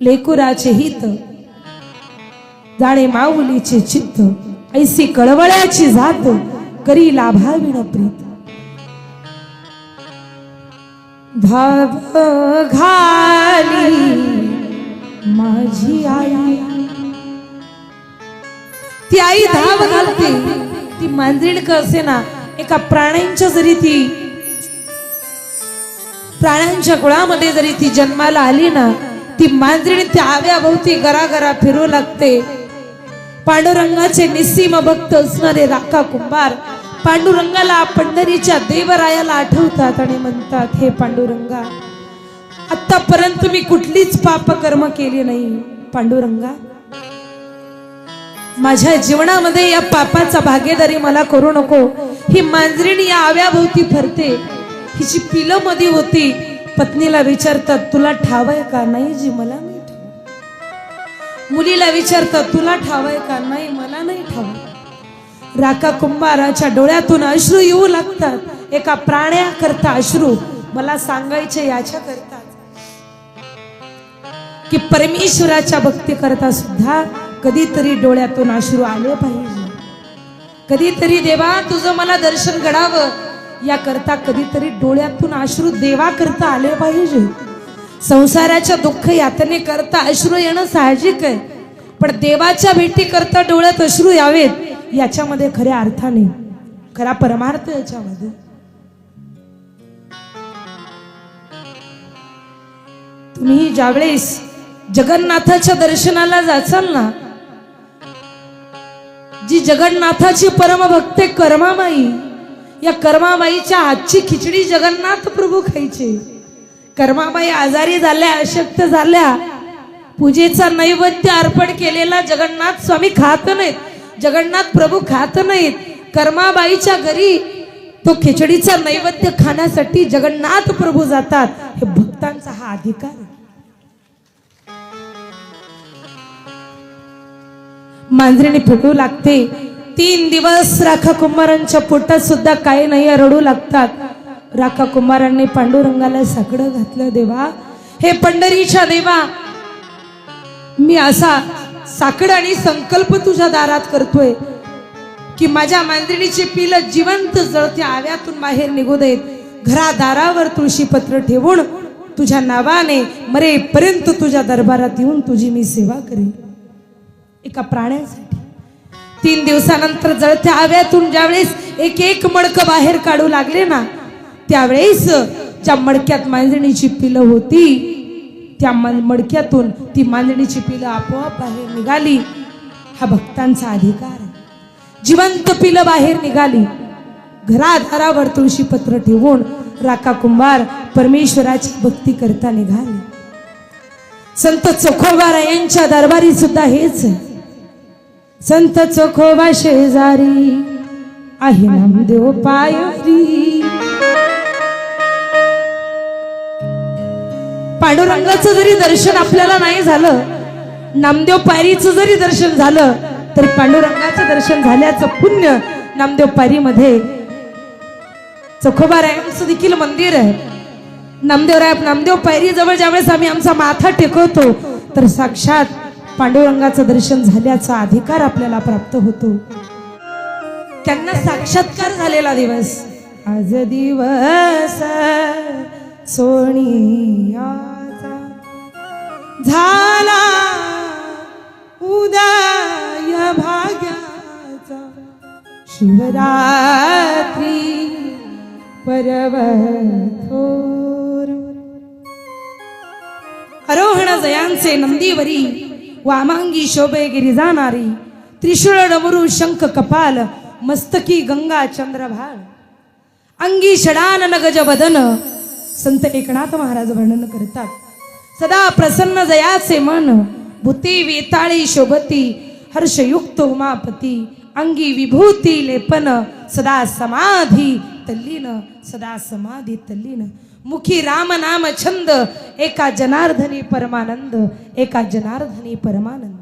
लेकुराचे हित जाणे माऊलीचे चित्त ऐसी कळवळ्याची जात करी लाभाविण प्रीत. धाव घाली माझी आई. ती आई धाव घालते ती मांजरीण असे ना एका प्राण्यांच्या जरी ती प्राण्यांच्या कुळामध्ये जरी ती जन्माला आली ना ती मांजरीणी त्या आव्याभोवती गरागरा फिरू लागते. पांडुरंगाचे निस्सीम भक्त असणारे राका कुंभार पांडुरंगाला पंढरीच्या देवरायाला आठवतात आणि म्हणतात हे पांडुरंगा आतापर्यंत मी कुठलीच पाप कर्म केली नाही. पांडुरंगा माझ्या जीवनामध्ये या पापाचा भागीदारी मला करू नको. ही मांजरीण या आव्याभोवती फरते. हिची पिलं मधी होती. पत्नीला विचारतात तुला ठावय का नाही जी? मला नाही ठाव मुलीला विचारतात तुला ठावय का नाही? मला नाही ठाव राका कुंभाराच्या डोळ्यातून अश्रू येऊ लागतात. एका प्राण्या करता अश्रू मला सांगायचे याच्या करता की परमेश्वराच्या भक्ती करता सुद्धा कधीतरी डोळ्यातून अश्रू आले पाहिजे. कधीतरी देवा तुझं मला दर्शन घडावं. याकरता कधीतरी डोळ्यातून अश्रू देवा करता आले पाहिजे. संसाराच्या दुःख यातने करता अश्रू येणं साहजिक आहे. पण देवाच्या भेटी करता डोळ्यात अश्रू यावेत याच्यामध्ये खऱ्या अर्थाने खरा परमार्थ याच्यामध्ये. तुम्ही ज्यावेळेस जगन्नाथाच्या दर्शनाला जाचाल ना जी जगन्नाथाची परमभक्ते आहे कर्मामाई या कर्माबाईच्या हातची खिचडी जगन्नाथ प्रभू खायचे. कर्माबाई आजारी झाल्या अशक्त झाल्या. पूजेचा नैवेद्य अर्पण केलेला जगन्नाथ स्वामी खात नाहीत. जगन्नाथ प्रभू खात नाहीत. कर्माबाईच्या घरी तो खिचडीचा नैवेद्य खाण्यासाठी जगन्नाथ प्रभू जातात. हे भक्तांचा हा अधिकार मांजरीने फिटू लागते. तीन दिवस राखा कुंभारांच्या पोटात सुद्धा काही नाही रडू लागतात. राखा कुंभारांनी पांडुरंगाला साकडं घातलं देवा. हे पंढरीच्या देवा मी असा साकड आणि संकल्प तुझ्या दारात करतोय की माझ्या मांजरीचे पिलं जिवंत जळत्या आव्यातून बाहेर निघू देत. घरा दारावर तुळशी पत्र ठेवून तुझ्या नावाने मरेपर्यंत तुझ्या दरबारात येऊन तुझी मी सेवा करेन. एका प्राण्यासाठी. तीन दिवसानंतर जळत्या आव्यातून ज्यावेळेस एक एक मडकं बाहेर काढू लागले ना त्यावेळेस ज्या मडक्यात मांजणीची पिलं होती त्या मडक्यातून ती मांजणीची पिलं आपोआप बाहेर निघाली. हा भक्तांचा अधिकार जिवंत पिलं बाहेर निघाली. घराधारावर तुळशी पत्र ठेवून राका कुंभार परमेश्वराची भक्ती करता निघाली. संत चोखोबारा यांच्या दरबारी सुद्धा हेच आहे. संत चोखोबा शेजारी आहे नामदेव पायरी पांडुरंगाचं जरी दर्शन आपल्याला नाही झालं नामदेव पायरीचं जरी दर्शन झालं तरी पांडुरंगाचं दर्शन झाल्याचं पुण्य नामदेव पायरीमध्ये. चोखोबारायांचं देखील मंदिर आहे. नामदेवराय नामदेव पायरी जवळ ज्यावेळेस आम्ही आमचा माथा टेकवतो तर साक्षात पांडुरंगाचं दर्शन झाल्याचा अधिकार आपल्याला प्राप्त होतो. त्यांना साक्षात्कार झालेला दिवस. आज दिवस सोनियाचा झाला उदय भाग्याचा शिवरात्री पर्व थोर आरोहण जयांचे नंदीवरी वामांगी शोभेगिरी जाणारी त्रिशूळ डमरू शंख कपाल मस्तकी गंगा चंद्रभाळ. अंगी षडानन गज बदन संत एकनाथ महाराज वर्णन करतात. सदा प्रसन्न जयाचे मन भूती वेताळी शोभती हर्षयुक्त उमापती अंगी विभूती लेपन सदा समाधी तल्लीन सदा समाधी तल्लीन. मुखी राम नाम छंद एका जनार्दनी परमानंद एका जनार्दनी परमानंद.